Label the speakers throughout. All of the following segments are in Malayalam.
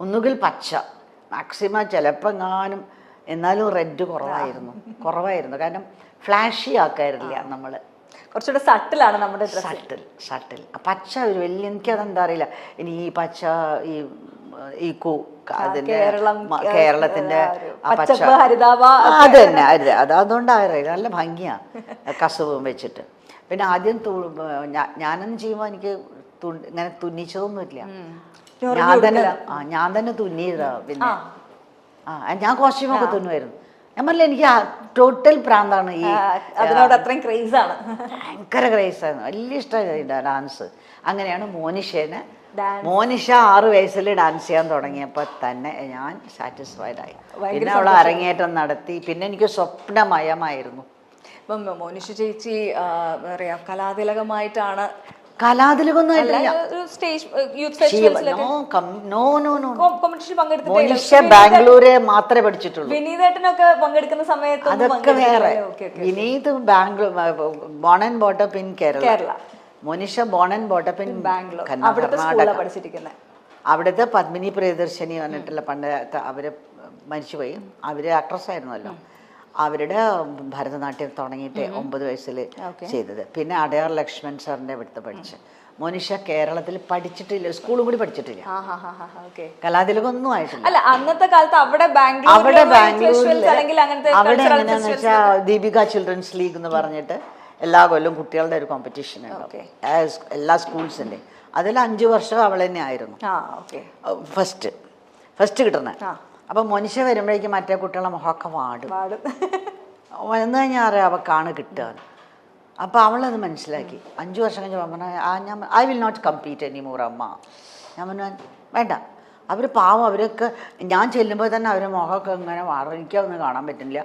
Speaker 1: ഒന്നുകിൽ പച്ച. മാക്സിമം ചിലപ്പോൾ എങ്ങാനും എന്നാലും റെഡ് കുറവായിരുന്നു. കുറവായിരുന്നു. കാരണം ഫ്ലാഷി ആക്കാറില്ല നമ്മൾ
Speaker 2: കുറച്ചുകൂടെ സട്ടിലാണ് നമ്മുടെ
Speaker 1: സട്ടിൽ സട്ടിൽ പച്ച ഒരു വലിയ എനിക്കതെന്താ അറിയില്ല. ഇനി ഈ പച്ച ഈ ഈ കൂ അതിന്റെ
Speaker 2: കേരളം,
Speaker 1: കേരളത്തിന്റെ
Speaker 2: ആ,
Speaker 1: അതെ അത് തന്നെ അത് അത് നല്ല ഭംഗിയാ. കസവും വെച്ചിട്ട്. പിന്നെ ആദ്യം ഞാനെന്ന് ചെയ്യുമ്പോൾ എനിക്ക് ഇങ്ങനെ തുന്നിച്ചതൊന്നുമില്ല. ഞാൻ തന്നെ ആ ഞാൻ തന്നെ തുന്നിയതാ പിന്നെ. ആ. ഞാൻ കോസ്റ്റ്യൂമൊക്കെ തുന്നുമായിരുന്നു ഞാൻ പറഞ്ഞില്ല എനിക്ക് ടോട്ടൽ പ്രാന്താണ് ഈ
Speaker 2: അതിനോട് അത്രയും ക്രേസ് ആണ്.
Speaker 1: ഭയങ്കര ക്രൈസായിരുന്നു വലിയ ഇഷ്ടമായിരുന്നു ഡാൻസ് അങ്ങനെയാണ് മോനിഷേനെ. മോനിഷ ആറ് വയസ്സിൽ ഡാൻസ് ചെയ്യാൻ തുടങ്ങിയപ്പോൾ തന്നെ ഞാൻ സാറ്റിസ്ഫൈഡ് ആയി. പിന്നെ അവൾ അരങ്ങേറ്റം നടത്തി. പിന്നെ എനിക്ക് സ്വപ്നമയമായിരുന്നു.
Speaker 2: ഇപ്പം മോനിഷ ചേച്ചി എന്താ പറയാ കലാതിലകമായിട്ടാണ്
Speaker 1: ബാംഗ്ലൂരെ മാത്രമേ പഠിച്ചിട്ടുള്ളൂ.
Speaker 2: വിനീതേട്ടനൊക്കെ പങ്കെടുക്കുന്ന സമയത്ത്
Speaker 1: അതൊക്കെ വേറെ.
Speaker 2: Okay okay
Speaker 1: Vineeth Bangalore born and brought up in Kerala
Speaker 2: Kerala.
Speaker 1: Monisha born and brought up in
Speaker 2: Bangalore
Speaker 1: Karnataka
Speaker 2: പഠിച്ചിരിക്കുന്നത്
Speaker 1: അവിടുത്തെ പത്മിനി പ്രിയദർശിനി പറഞ്ഞിട്ടുള്ള പണ്ട് അവർ മരിച്ചുപോയി. അവർ ആക്ട്രസ് ആയിരുന്നല്ലോ. അവരുടെ ഭരതനാട്യം തുടങ്ങിയിട്ട് ഒമ്പത് വയസ്സിൽ ചെയ്തത്. പിന്നെ അടയാർ ലക്ഷ്മൺ സാറിന്റെ അടുത്ത് പഠിച്ചു. മോനിഷ കേരളത്തിൽ പഠിച്ചിട്ടില്ല സ്കൂളും കൂടി പഠിച്ചിട്ടില്ല. കലാതിലകൊന്നും ആയിട്ടില്ല.
Speaker 2: അല്ല അന്നത്തെ കാലത്ത് അവിടെ
Speaker 1: അവിടെ ബാംഗ്ലൂരിൽ അവിടെ എങ്ങനെയാന്ന് വെച്ചാൽ ദീപിക ചിൽഡ്രൻസ് ലീഗ് എന്ന് പറഞ്ഞിട്ട് എല്ലാ കൊല്ലവും കുട്ടികളുടെ ഒരു കോമ്പറ്റീഷൻ. ഉണ്ടാവും എല്ലാ സ്കൂൾസിന്റെ അതിൽ അഞ്ചു വർഷം അവൾ തന്നെ ആയിരുന്നു. ഫസ്റ്റ് ഫസ്റ്റ് കിട്ടുന്നത്. അപ്പം മനുഷ്യ വരുമ്പോഴേക്കും മറ്റേ കുട്ടികളെ മുഖമൊക്കെ വാടും. വന്നു കഴിഞ്ഞാൽ അറിയാം അവക്കാണ് കിട്ടുക അപ്പോൾ അവളത് മനസ്സിലാക്കി. അഞ്ച് വർഷം കഴിഞ്ഞ് പറഞ്ഞ ആ ഞാൻ I will not complete any more അമ്മ. ഞാൻ പറഞ്ഞു വേണ്ട. അവർ പാവം അവരൊക്കെ ഞാൻ ചെല്ലുമ്പോൾ തന്നെ അവരുടെ മുഖമൊക്കെ ഇങ്ങനെ മാറും. എനിക്കതൊന്നും കാണാൻ പറ്റുന്നില്ല.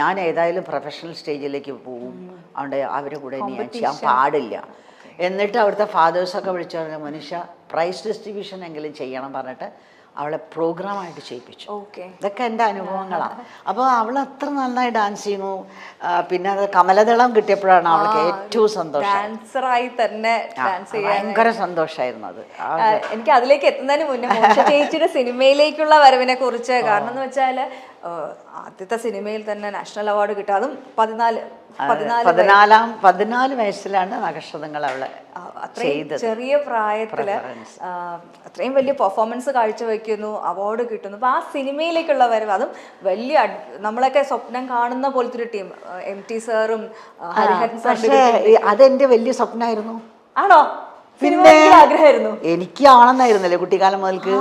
Speaker 1: ഞാൻ ഏതായാലും പ്രൊഫഷണൽ സ്റ്റേജിലേക്ക് പോവും. അതുകൊണ്ട് അവരുടെ കൂടെ ഇനി ഞാൻ ചെയ്യാൻ പാടില്ല. എന്നിട്ട് അവിടുത്തെ ഫാദേഴ്സൊക്കെ വിളിച്ചു പറഞ്ഞു മനുഷ്യ പ്രൈസ് ഡിസ്ട്രിബ്യൂഷൻ എങ്കിലും ചെയ്യണം പറഞ്ഞിട്ട് അവളെ പ്രോഗ്രാമായിട്ട് ചെയ്യിപ്പിച്ചു. ഇതൊക്കെ എന്റെ അനുഭവങ്ങളാണ്. അപ്പോൾ അവൾ അത്ര നന്നായി ഡാൻസ് ചെയ്യുന്നു. പിന്നെ അത് കമലദളം കിട്ടിയപ്പോഴാണ് അവൾക്ക് ഏറ്റവും സന്തോഷം.
Speaker 2: ഡാൻസറായി തന്നെ ഡാൻസ് ചെയ്യാൻ
Speaker 1: ഭയങ്കര സന്തോഷമായിരുന്നു അത്.
Speaker 2: എനിക്ക് അതിലേക്ക് എത്തുന്നതിന് മുന്നേ ചേച്ചിയുടെ സിനിമയിലേക്കുള്ള വരവിനെ കുറിച്ച് കാരണം എന്ന് വെച്ചാൽ ആദ്യത്തെ സിനിമയിൽ തന്നെ നാഷണൽ അവാർഡ് കിട്ടും. അതും പതിനാല് പതിനാല്
Speaker 1: പതിനാലാം വയസ്സിലാണ് നക്ഷത്രങ്ങൾ അവളെ
Speaker 2: അത്രയും ചെറിയ പ്രായത്തിൽ അത്രയും വലിയ പെർഫോമൻസ് കാഴ്ചവെക്കുന്നു അവാർഡ് കിട്ടുന്നു. അപ്പൊ ആ സിനിമയിലേക്കുള്ള വരവ് അതും വലിയ നമ്മളൊക്കെ സ്വപ്നം കാണുന്ന പോലത്തെ ഒരു ടീം എം ടി സാറും
Speaker 1: അതെന്റെ വലിയ സ്വപ്നമായിരുന്നു
Speaker 2: ആണോ?
Speaker 1: പിന്നെ
Speaker 2: ആഗ്രഹമായിരുന്നു.
Speaker 1: എനിക്ക് ആണെന്നായിരുന്നല്ലേ കുട്ടിക്കാലം മുതൽക്ക്?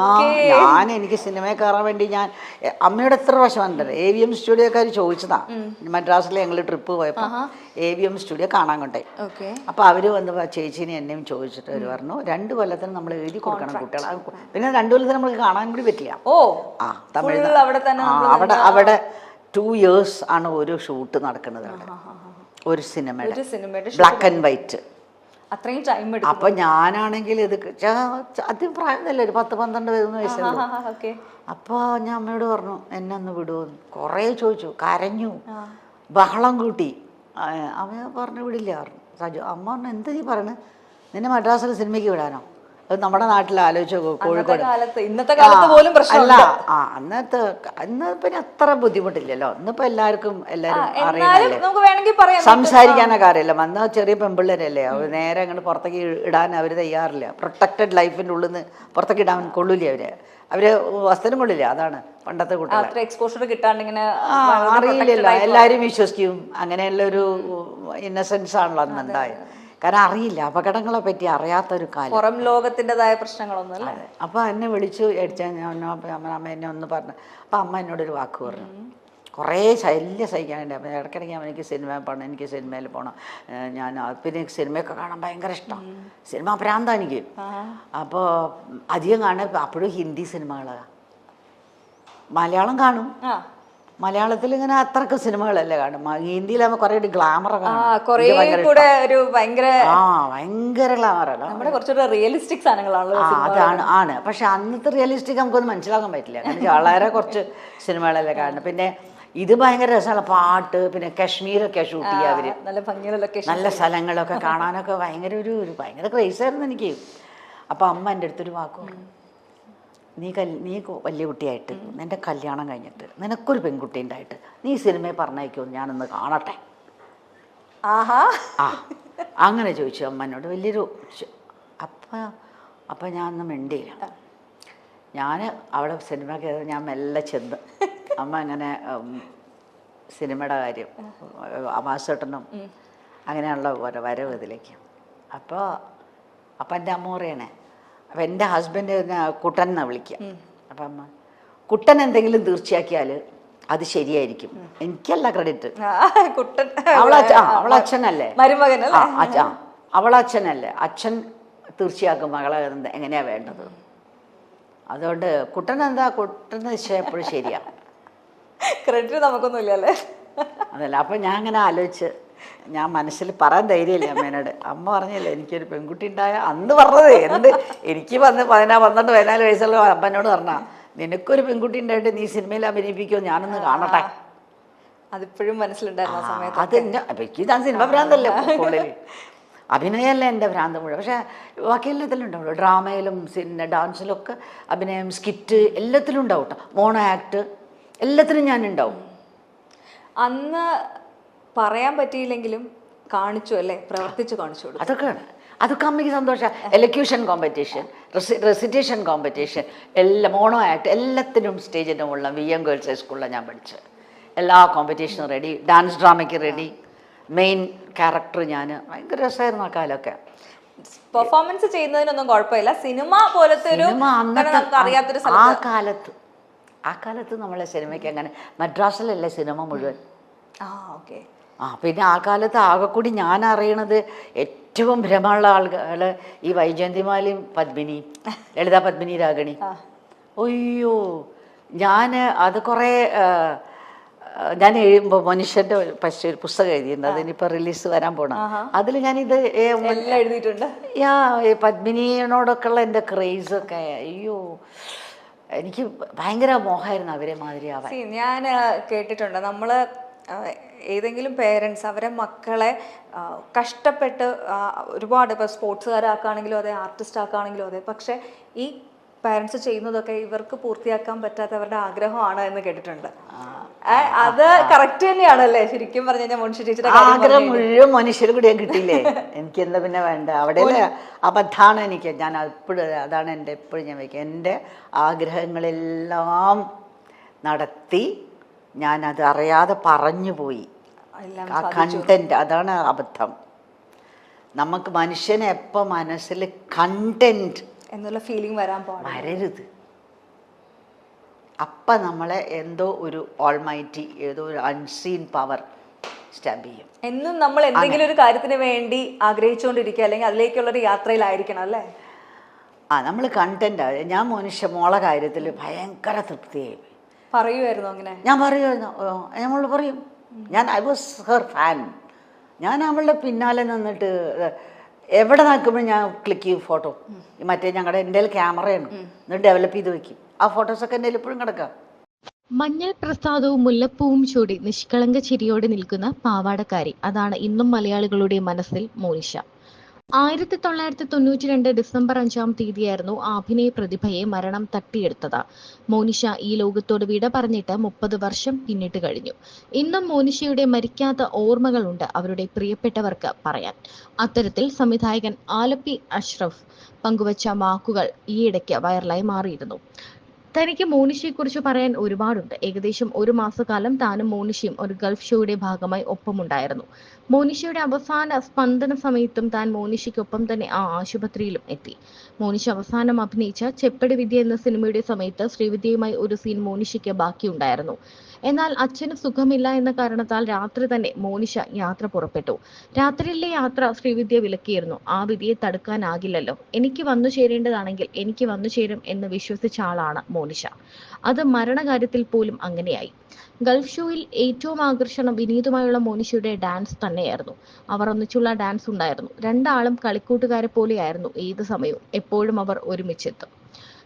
Speaker 1: ആ ഞാൻ എനിക്ക് സിനിമയിൽ കയറാൻ വേണ്ടി ഞാൻ അമ്മയുടെ എത്ര പ്രാവശ്യം വന്നിട്ടുണ്ട്? എ വി എം സ്റ്റുഡിയോക്കാർ ചോദിച്ചതാ. മദ്രാസിൽ ഞങ്ങൾ ട്രിപ്പ് പോയപ്പോൾ എ വി എം സ്റ്റുഡിയോ കാണാൻ കൊണ്ടേ.
Speaker 2: അപ്പൊ
Speaker 1: അപ്പോൾ അവർ വന്ന് ചേച്ചീനെ എന്നെയും ചോദിച്ചിട്ട് അവർ പറഞ്ഞു രണ്ട് കൊല്ലത്തിന് നമ്മൾ എഴുതി കൊടുക്കണം കുട്ടികൾ പിന്നെ രണ്ട് കൊല്ലത്തിന് നമുക്ക് കാണാൻ കൂടി പറ്റില്ല.
Speaker 2: ഓ
Speaker 1: ആ തമിഴ്
Speaker 2: അവിടെ
Speaker 1: അവിടെ അവിടെ ടു ഇയേഴ്സ് ആണ് ഓരോ ഷൂട്ട് നടക്കുന്നത് അവിടെ. ഒരു സിനിമയുടെ. ബ്ലാക്ക് ആൻഡ് വൈറ്റ്
Speaker 2: അത്രയും ടൈം എടുക്കും.
Speaker 1: അപ്പൊ ഞാനാണെങ്കിൽ ഇത് അധികം പ്രായമല്ല ഒരു പത്ത് പന്ത്രണ്ട് പതിമൂന്ന് വയസ്സുള്ളൂ അപ്പൊ ഞാൻ അമ്മയോട് പറഞ്ഞു എന്നെ ഒന്ന് വിടുമെന്ന് കുറേ ചോദിച്ചു കരഞ്ഞു. ബഹളം കൂട്ടി. അമ്മ പറഞ്ഞു വിടില്ല പറഞ്ഞു. സജു അമ്മ പറഞ്ഞു എന്ത് നീ പറയണ്? നിന്നെ മദ്രാസിൽ സിനിമയ്ക്ക് വിടാനോ? അത് നമ്മുടെ നാട്ടിൽ ആലോചിച്ച് കോഴിക്കോട്.
Speaker 2: ഇന്നത്തെ കാലത്ത് പോലും
Speaker 1: അല്ല ആ അന്നത്തെ അന്ന് പിന്നെ അത്ര ബുദ്ധിമുട്ടില്ലല്ലോ. ഇന്നിപ്പോ എല്ലാവർക്കും എല്ലാവരും
Speaker 2: അറിയാം
Speaker 1: സംസാരിക്കാനൊക്കെ അറിയില്ല. അന്ന് ചെറിയ പെമ്പിള്ളേരല്ലേ? അവർ നേരെ അങ്ങോട്ട് പുറത്തേക്ക് ഇടാൻ അവർ തയ്യാറില്ല. പ്രൊട്ടക്റ്റഡ് ലൈഫിന്റെ ഉള്ളിൽ നിന്ന് പുറത്തേക്ക് ഇടാൻ കൊള്ളില്ല അവർ? അവർ വസ്ത്രം കൊള്ളില്ല? അതാണ് പണ്ടത്തെ കുട്ടികൾ
Speaker 2: എക്സ്പോഷർ
Speaker 1: കിട്ടാണ്ടിങ്ങനെ അറിയില്ലല്ലോ. എല്ലാവരും വിശ്വസിക്കും. അങ്ങനെയുള്ള ഒരു ഇന്നസെൻസ് ആണല്ലോ അന്ന് ഉണ്ടായത്. കാരണം അറിയില്ല അപകടങ്ങളെ പറ്റി അറിയാത്തൊരു കാലം.
Speaker 2: പുറം ലോകത്തിന്റെതായ പ്രശ്നങ്ങളൊന്നും അല്ല?
Speaker 1: അപ്പോൾ എന്നെ വിളിച്ചു അടിച്ചാൽ ഞാൻ അമ്മ അമ്മ എന്നെ ഒന്ന് പറഞ്ഞു. അപ്പോൾ അമ്മ എന്നോടൊരു വാക്ക് പറഞ്ഞു. കുറേ ശല്യം സഹിക്കാനുണ്ട്. അപ്പം ഇടയ്ക്കിടയ്ക്ക് അവൻ എനിക്ക് സിനിമ പോകണം എനിക്ക് സിനിമയിൽ പോകണം ഞാൻ പിന്നെ എനിക്ക് സിനിമയൊക്കെ കാണാൻ ഭയങ്കര ഇഷ്ടം. സിനിമ ഭ്രാന്താണ് എനിക്ക് അപ്പോൾ അധികം കാണാൻ അപ്പോഴും ഹിന്ദി സിനിമകളാണ് മലയാളം കാണും. മലയാളത്തിൽ ഇങ്ങനെ അത്രയ്ക്ക് സിനിമകളല്ലേ കാണും. ഹിന്ദിയിലാകുമ്പോൾ കുറേ
Speaker 2: ഒരു
Speaker 1: കാണും.
Speaker 2: കുറേ കൂടെ ഒരു ഭയങ്കര
Speaker 1: ആ ഭയങ്കര ഗ്ലാമറല്ല.
Speaker 2: നമ്മുടെ കുറച്ചുകൂടെ റിയലിസ്റ്റിക് സാധനങ്ങളാണല്ലോ
Speaker 1: അതാണ് ആണ്. പക്ഷെ അന്നത്തെ റിയലിസ്റ്റിക് നമുക്കൊന്നും മനസ്സിലാക്കാൻ പറ്റില്ല. വളരെ കുറച്ച് സിനിമകളല്ലേ കാണുന്നത്. പിന്നെ ഇത് ഭയങ്കര രസമുള്ള പാട്ട് പിന്നെ കശ്മീരൊക്കെ ഷൂട്ട് ചെയ്യുക അവർ.
Speaker 2: നല്ല ഭംഗിയുള്ള ലൊക്കേഷൻ
Speaker 1: നല്ല സ്ഥലങ്ങളൊക്കെ കാണാനൊക്കെ ഭയങ്കര ഒരു ഭയങ്കര ക്രേസ് ആയിരുന്നു എനിക്ക്. അപ്പോൾ അമ്മ എന്റെ അടുത്തൊരു വാക്ക് പറഞ്ഞു. നീ കൽ നീ വലിയ കുട്ടിയായിട്ട് നിന്റെ കല്യാണം കഴിഞ്ഞിട്ട് നിനക്കൊരു പെൺകുട്ടി ഉണ്ടായിട്ട് നീ സിനിമയെ പറഞ്ഞയക്കോ ഞാനൊന്ന് കാണട്ടെ.
Speaker 2: ആഹാ.
Speaker 1: ആ അങ്ങനെ ചോദിച്ചു അമ്മനോട് വലിയൊരു അപ്പം അപ്പം ഞാൻ ഒന്ന് മിണ്ടിയില്ല. ഞാൻ അവിടെ സിനിമ കയറി ഞാൻ മെല്ലെ ചെന്ന്. അമ്മ അങ്ങനെ സിനിമയുടെ കാര്യം അമാസേട്ടനും അങ്ങനെയുള്ള വരവ് ഇതിലേക്ക്. അപ്പോൾ അപ്പം എന്റെ അമ്മ പറയണേ അപ്പം എന്റെ ഹസ്ബൻഡ് കുട്ടൻ എന്നാണ് വിളിക്കുക. അപ്പം അമ്മ കുട്ടൻ എന്തെങ്കിലും തീർച്ചയാക്കിയാൽ അത് ശരിയായിരിക്കും. എനിക്കല്ല ക്രെഡിറ്റ്.
Speaker 2: കുട്ടൻ.
Speaker 1: അവളച്ഛനല്ലേ
Speaker 2: മരുമകൻ
Speaker 1: അവളച്ഛനല്ലേ അച്ഛൻ തീർച്ചയാക്കും മകളെ എങ്ങനെയാ വേണ്ടത്? അതുകൊണ്ട് കുട്ടൻ എന്താ കുട്ടൻ എപ്പോഴും ശരിയാ.
Speaker 2: ക്രെഡിറ്റ് നമുക്കൊന്നും
Speaker 1: അതല്ല അപ്പം ഞാൻ അങ്ങനെ ആലോചിച്ച് ഞാൻ മനസ്സിൽ പറയാൻ ധൈര്യമില്ല അമ്മേനോട്. അമ്മ പറഞ്ഞില്ല എനിക്കൊരു പെൺകുട്ടി ഉണ്ടായ അന്ന് പറഞ്ഞത് എന്ത്? എനിക്ക് വന്ന് പതിനാ പന്ത്രണ്ട് പതിനാല് വയസ്സുള്ള അമ്മനോട് പറഞ്ഞാ നിനക്കൊരു പെൺകുട്ടി ഉണ്ടായിട്ട് നീ സിനിമയിൽ അഭിനയിപ്പിക്കോ ഞാനൊന്ന് കാണട്ടെ.
Speaker 2: അതിപ്പോഴും മനസ്സിലുണ്ടായിരുന്നു സമയത്ത്
Speaker 1: അത് എനിക്ക് ഞാൻ സിനിമ ഭ്രാന്തല്ലേ അഭിനയമല്ല എന്റെ ഭ്രാന്ത് മുഴുവൻ. പക്ഷേ ബാക്കി എല്ലാത്തിലും ഉണ്ടാവുള്ളൂ ഡ്രാമയിലും പിന്നെ ഡാൻസിലും ഒക്കെ അഭിനയം സ്കിറ്റ് എല്ലാത്തിലും ഉണ്ടാവും കേട്ടോ. മോണോ ആക്ട് എല്ലാത്തിനും ഞാൻ ഉണ്ടാവും.
Speaker 2: അന്ന് പറയാൻ പറ്റിയില്ലെങ്കിലും കാണിച്ചു അല്ലേ? പ്രവർത്തിച്ചു കാണിച്ചു കൊടുത്തു.
Speaker 1: അതൊക്കെയാണ് അതൊക്കെ അമ്മയ്ക്ക് സന്തോഷം. എലക്യൂഷൻ കോമ്പറ്റീഷൻ റെസിറ്റേഷൻ കോമ്പറ്റീഷൻ എല്ലാം മോണോ ആക്ട് എല്ലാത്തിനും സ്റ്റേജിന്റെ മുകളിൽ വി എം ഗേൾസ് ഹൈസ്കൂളിലാണ് ഞാൻ പഠിച്ചത്. എല്ലാ കോമ്പറ്റീഷനും റെഡി ഡാൻസ് ഡ്രാമയ്ക്ക് റെഡി മെയിൻ ക്യാരക്ടർ ഞാൻ ഭയങ്കര രസമായിരുന്നു ആ കാലമൊക്കെ.
Speaker 2: പെർഫോമൻസ് ചെയ്യുന്നതിനൊന്നും കുഴപ്പമില്ല. സിനിമ പോലത്തെ ഒരു അറിയാത്തൊരു
Speaker 1: ആ കാലത്ത് ആ കാലത്ത് നമ്മളെ സിനിമയ്ക്ക് അങ്ങനെ മദ്രാസിലല്ലേ സിനിമ മുഴുവൻ?
Speaker 2: ആ ഓക്കെ.
Speaker 1: ആ പിന്നെ ആ കാലത്ത് ആകെ കൂടി ഞാൻ അറിയണത് ഏറ്റവും ഭ്രമമുള്ള ആളുകൾ ഈ വൈജയന്തിമാലയും പത്മിനി ലളിത പത്മിനി രാഗിണി. അയ്യോ ഞാൻ അത് കുറേ ഞാൻ എഴുതുമ്പോൾ മനുഷ്യന്റെ പക്ഷെ ഒരു പുസ്തകം എഴുതിയിട്ടുണ്ട് അതിനിപ്പോൾ റിലീസ് വരാൻ പോണം അതിൽ ഞാൻ
Speaker 2: ഇത് എഴുതിയിട്ടുണ്ട്.
Speaker 1: യാ ഈ എന്റെ എന്റെ ക്രേസൊക്കെ അയ്യോ എനിക്ക് ഭയങ്കര മോഹമായിരുന്നു അവരെ മാതിരി ആവാൻ.
Speaker 2: ഞാൻ കേട്ടിട്ടുണ്ട്. നമ്മൾ ഏതെങ്കിലും പേരൻസ് അവരെ മക്കളെ കഷ്ടപ്പെട്ട് ഒരുപാട് ഇപ്പോൾ സ്പോർട്സുകാരാക്കുകയാണെങ്കിലും അതെ ആർട്ടിസ്റ്റ് ആക്കുകയാണെങ്കിലും അതെ പക്ഷേ ഈ പാരൻസ് ചെയ്യുന്നതൊക്കെ ഇവർക്ക് പൂർത്തിയാക്കാൻ പറ്റാത്ത അവരുടെ ആഗ്രഹമാണ് എന്ന് കേട്ടിട്ടുണ്ട്. അത് കറക്റ്റ് തന്നെയാണല്ലേ? ശരിക്കും പറഞ്ഞു കഴിഞ്ഞാൽ മനുഷ്യ ടീച്ചർ
Speaker 1: ആഗ്രഹം മുഴുവൻ മനുഷ്യർ കൂടെ ഞാൻ കിട്ടിയില്ലേ? എനിക്ക് എന്താ പിന്നെ വേണ്ട. അവിടെ അബദ്ധാണ് എനിക്ക്. ഞാൻ എപ്പോഴും അതാണ് എന്റെ എപ്പോഴും ഞാൻ വയ്ക്കുക. എന്റെ ആഗ്രഹങ്ങളെല്ലാം നടത്തി ഞാൻ അത് അറിയാതെ പറഞ്ഞു പോയി. ആ കണ്ടന്റ് അതാണ് അബദ്ധം. നമുക്ക് മനുഷ്യനെ എപ്പോൾ മനസ്സിൽ കണ്ടന്റ്
Speaker 2: എന്നുള്ള ഫീലിംഗ് വരാൻ
Speaker 1: വരരുത്. അപ്പ നമ്മളെ എന്തോ ഒരു ഓൾമൈറ്റി ഏതോ ഒരു അൺസീൻ പവർ സ്റ്റാമ്പ് ചെയ്യും.
Speaker 2: എന്നും നമ്മൾ എന്തെങ്കിലും ഒരു കാര്യത്തിന് വേണ്ടി ആഗ്രഹിച്ചുകൊണ്ടിരിക്കുക അല്ലെങ്കിൽ അതിലേക്കുള്ള ഒരു യാത്രയിലായിരിക്കണം അല്ലേ?
Speaker 1: ആ നമ്മൾ കണ്ടന്റ് ഞാൻ മനുഷ്യ മോളെ കാര്യത്തിൽ ഭയങ്കര തൃപ്തിയായി.
Speaker 2: പറയുമായിരുന്നു അങ്ങനെ?
Speaker 1: ഞാൻ പറയുമായിരുന്നു നമ്മൾ പറയും ഞാൻ ഐ വാസ് ഹർ ഫാൻ ഞാൻ അവളുടെ പിന്നാലെ നിന്നിട്ട് എവിടെ നിൽക്കുമ്പോൾ ഞാൻ ക്ലിക്ക് ചെയ്യും ഫോട്ടോ മറ്റേ ഞങ്ങളുടെ എന്റെ ക്യാമറയാണ്. എന്നിട്ട് ഡെവലപ്പ് ചെയ്ത് വെക്കും. ആ ഫോട്ടോസൊക്കെ എന്റെ എപ്പോഴും കിടക്കാം.
Speaker 3: മഞ്ഞൾ പ്രസാദവും മുല്ലപ്പൂവും ചൂടി നിഷ്കളങ്ക ചിരിയോടെ നിൽക്കുന്ന പാവാടക്കാരി. അതാണ് ഇന്നും മലയാളികളുടെ മനസ്സിൽ മോനിഷ ആയിരത്തി തൊള്ളായിരത്തി തൊണ്ണൂറ്റി രണ്ട് ഡിസംബർ അഞ്ചാം തീയതിയായിരുന്നു ആഭിനയ പ്രതിഭയെ മരണം തട്ടിയെടുത്തത്. മോനിഷ ഈ ലോകത്തോട് വിട പറഞ്ഞിട്ട് മുപ്പത് വർഷം പിന്നിട്ട് കഴിഞ്ഞു. ഇന്നും മോനിഷയുടെ മരിക്കാത്ത ഓർമ്മകളുണ്ട് അവരുടെ പ്രിയപ്പെട്ടവർക്ക് പറയാൻ. അത്തരത്തിൽ സംവിധായകൻ ആലപ്പി അഷ്റഫ് പങ്കുവച്ച വാക്കുകൾ ഈയിടയ്ക്ക് വൈറലായി മാറിയിരുന്നു. തനിക്ക് മോനിഷയെക്കുറിച്ച് പറയാൻ ഒരുപാടുണ്ട്. ഏകദേശം ഒരു മാസക്കാലം താനും മോനിഷയും ഒരു ഗൾഫ് ഷോയുടെ ഭാഗമായി ഒപ്പമുണ്ടായിരുന്നു. മോനിഷയുടെ അവസാന സ്പന്ദന സമയത്തും താൻ മോനിഷയ്ക്കൊപ്പം തന്നെ ആ ആശുപത്രിയിലും എത്തി. മോനിഷ അവസാനം അഭിനയിച്ച ചെപ്പടി വിദ്യ എന്ന സിനിമയുടെ സമയത്ത് ശ്രീവിദ്യയുമായി ഒരു സീൻ മോനിഷയ്ക്ക് ബാക്കിയുണ്ടായിരുന്നു. എന്നാൽ അച്ഛന് സുഖമില്ല എന്ന കാരണത്താൽ രാത്രി തന്നെ മോനിഷ യാത്ര പുറപ്പെട്ടു. രാത്രിയിലെ യാത്ര ശ്രീവിദ്യ വിലക്കിയിരുന്നു. ആ വിധിയെ തടുക്കാനാകില്ലല്ലോ. എനിക്ക് വന്നു ചേരേണ്ടതാണെങ്കിൽ എനിക്ക് വന്നു ചേരും എന്ന് വിശ്വസിച്ച ആളാണ് മോനിഷ. അത് മരണകാര്യത്തിൽ പോലും അങ്ങനെയായി. ഗൾഫ് ഷോയിൽ ഏറ്റവും ആകർഷണം വിനീതുമായുള്ള മോനിഷയുടെ ഡാൻസ് തന്നെയായിരുന്നു. അവർ ഒന്നിച്ചുള്ള ഡാൻസ് ഉണ്ടായിരുന്നു. രണ്ടാളും കളിക്കൂട്ടുകാരെ പോലെയായിരുന്നു ഏത് സമയവും. എപ്പോഴും അവർ ഒരുമിച്ചെത്തും.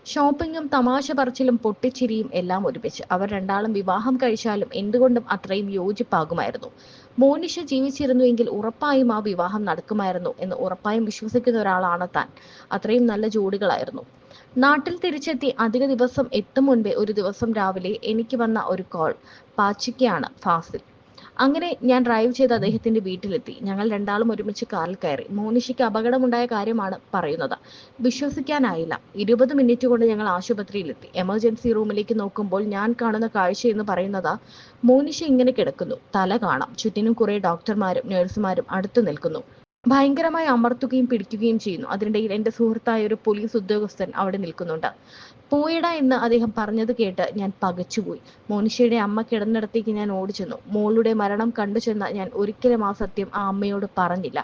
Speaker 3: ഷോപ്പിങ്ങും തമാശ പറച്ചിലും പൊട്ടിച്ചിരിയും എല്ലാം ഒരുമിച്ച്. അവർ രണ്ടാളും വിവാഹം കഴിച്ചാലും എന്തുകൊണ്ടും അത്രയും യോജിപ്പാകുമായിരുന്നു. മോനിഷ ജീവിച്ചിരുന്നുവെങ്കിൽ ഉറപ്പായും ആ വിവാഹം നടക്കുമായിരുന്നു എന്ന് ഉറപ്പായും വിശ്വസിക്കുന്ന ഒരാളാണ് താൻ. അത്രയും നല്ല ജോഡികളായിരുന്നു. നാട്ടിൽ തിരിച്ചെത്തി അധിക ദിവസം എത്തും മുൻപേ ഒരു ദിവസം രാവിലെ എനിക്ക് വന്ന ഒരു കോൾ പാച്ചിക്കയാണ് ഫാസിൽ. അങ്ങനെ ഞാൻ ഡ്രൈവ് ചെയ്ത് അദ്ദേഹത്തിന്റെ വീട്ടിലെത്തി. ഞങ്ങൾ രണ്ടാളും ഒരുമിച്ച് കാറിൽ കയറി. മോനിഷയ്ക്ക് അപകടമുണ്ടായ കാര്യമാണ് പറയുന്നത്. വിശ്വസിക്കാനായില്ല. ഇരുപത് മിനിറ്റ് കൊണ്ട് ഞങ്ങൾ ആശുപത്രിയിലെത്തി. എമർജൻസി റൂമിലേക്ക് നോക്കുമ്പോൾ ഞാൻ കാണുന്ന കാഴ്ച എന്ന് പറയുന്നത് മോനിഷ ഇങ്ങനെ കിടക്കുന്നു. തല കാണാം. ചുറ്റിനും കുറെ ഡോക്ടർമാരും നഴ്സുമാരും അടുത്തു നിൽക്കുന്നു. ഭയങ്കരമായി അമർത്തുകയും പിടിക്കുകയും ചെയ്യുന്നു. അതിനിടയിൽ എന്റെ സുഹൃത്തായ ഒരു പോലീസ് ഉദ്യോഗസ്ഥൻ അവിടെ നിൽക്കുന്നുണ്ട്. പോയിട എന്ന് അദ്ദേഹം പറഞ്ഞത് കേട്ട് ഞാൻ പകച്ചുപോയി. മോനിഷയുടെ അമ്മ കിടന്നിടത്തേക്ക് ഞാൻ ഓടിച്ചെന്നു. മോളുടെ മരണം കണ്ടു ചെന്ന ഞാൻ ഒരിക്കലും ആ സത്യം ആ അമ്മയോട് പറഞ്ഞില്ല.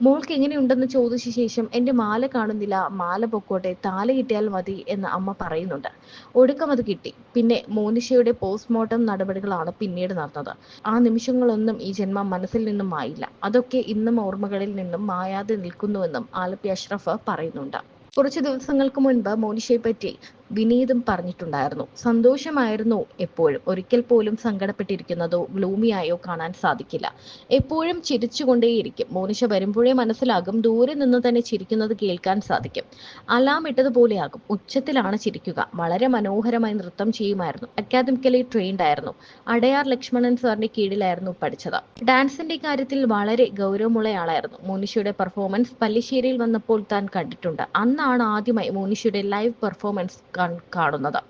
Speaker 3: മോൾക്ക് എങ്ങനെയുണ്ടെന്ന് ചോദിച്ച ശേഷം എന്റെ മാല കാണുന്നില്ല മാല പൊക്കോട്ടെ താല കിട്ടിയാൽ മതി എന്ന് അമ്മ പറയുന്നുണ്ട്. ഒടുക്കം അത് കിട്ടി. പിന്നെ മോനിഷയുടെ പോസ്റ്റ്മോർട്ടം നടപടികളാണ് പിന്നീട് നടന്നത്. ആ നിമിഷങ്ങളൊന്നും ഈ ജന്മം മനസ്സിൽ നിന്നും മായില്ല. അതൊക്കെ ഇന്നും ഓർമ്മകളിൽ നിന്നും മായാതെ നിൽക്കുന്നുവെന്നും ആലപ്പി അഷ്റഫ് പറയുന്നുണ്ട്. കുറച്ച് ദിവസങ്ങൾക്ക് മുൻപ് മോനിഷയെ പറ്റി വിനീതും പറഞ്ഞിട്ടുണ്ടായിരുന്നു. സന്തോഷമായിരുന്നു എപ്പോഴും. ഒരിക്കൽ പോലും സങ്കടപ്പെട്ടിരിക്കുന്നതോ ഗ്ലൂമിയായോ കാണാൻ സാധിക്കില്ല. എപ്പോഴും ചിരിച്ചുകൊണ്ടേയിരിക്കും. മോനിഷ വരുമ്പോഴേ മനസ്സിലാകും ദൂരെ നിന്ന് തന്നെ ചിരിക്കുന്നത് കേൾക്കാൻ സാധിക്കും. അലാം ഇട്ടതുപോലെയാകും. ഉച്ചത്തിലാണ് ചിരിക്കുക. വളരെ മനോഹരമായി നൃത്തം ചെയ്യുമായിരുന്നു. അക്കാദമിക്കലി ട്രെയിൻഡ് ആയിരുന്നു. അടയാർ ലക്ഷ്മണൻ സാറിന്റെ കീഴിലായിരുന്നു പഠിച്ചത്. ഡാൻസിന്റെ കാര്യത്തിൽ വളരെ ഗൗരവമുള്ളയാളായിരുന്നു. മോനിഷയുടെ പെർഫോമൻസ് പല്ലിശ്ശേരിയിൽ വന്നപ്പോൾ താൻ കണ്ടിട്ടുണ്ട്. അന്നാണ് ആദ്യമായി മോനിഷയുടെ ലൈവ് പെർഫോമൻസ് കാണുന്നത്.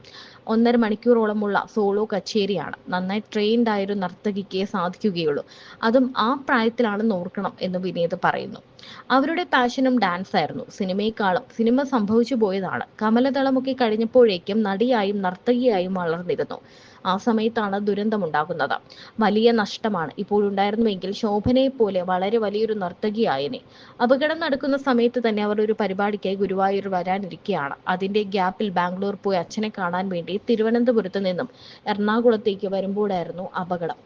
Speaker 3: ഒന്നര മണിക്കൂറോളമുള്ള സോളോ കച്ചേരിയാണ്. നന്നായി ട്രെയിൻഡ് ആയ ഒരു നർത്തകിക്ക് സാധിക്കുകയുള്ളൂ. അതും ആ പ്രായത്തിലാണെന്ന് ഓർക്കണം എന്ന് വിനീത് പറയുന്നു. അവരുടെ പാഷനും ഡാൻസ് ആയിരുന്നു. സിനിമയെക്കാളും സിനിമ സംഭവിച്ചു പോയതാണ്. കമലതളമൊക്കെ കഴിഞ്ഞപ്പോഴേക്കും നടിയായും നർത്തകിയായും വളർന്നിരുന്നു. ആ സമയത്താണ് ദുരന്തമുണ്ടാകുന്നത്. വലിയ നഷ്ടമാണ്. ഇപ്പോഴുണ്ടായിരുന്നുവെങ്കിൽ ശോഭനയെ പോലെ വളരെ വലിയൊരു നർത്തകിയായനെ. അപകടം നടക്കുന്ന സമയത്ത് തന്നെ അവർ ഒരു പരിപാടിക്കായി ഗുരുവായൂർ വരാനിരിക്കുകയാണ് അതിന്റെ ഗ്യാപ്പിൽ ബാംഗ്ലൂർ പോയി അച്ഛനെ കാണാൻ വേണ്ടി തിരുവനന്തപുരത്ത് നിന്നും എറണാകുളത്തേക്ക് വരുമ്പോഴായിരുന്നു അപകടം.